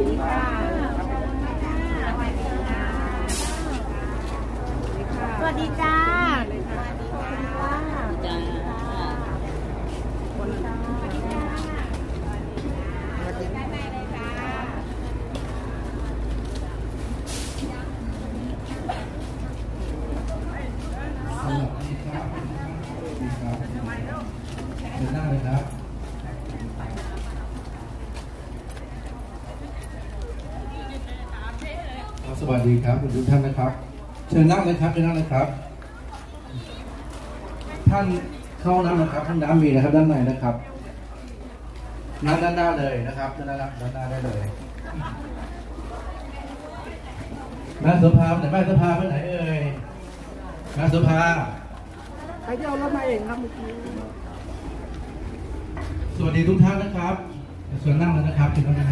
ดีค่ะสวัสดีจ้าจ้าสวัสดีครับสวัสดีครับเชิญนั่งเลยครับครับ สวัสดีครับทุกท่านนะครับ เชิญนั่งเลยครับเชิญนั่งเลยครับ ท่านเข้าห้องน้ำนะครับห้องน้ำมีนะครับด้านในนะครับนั่งด้านหน้าเลยนะครับด้านหน้าด้านหน้าได้เลยแม่สุภาพไหนแม่สุภาพไปไหนเอ่ยแม่สุภาใครจะเอารถมาเองครับเมื่อกี้สวัสดีทุกท่านนะครับส่วนนั่งเลยนะครับถึงแล้วนะครับ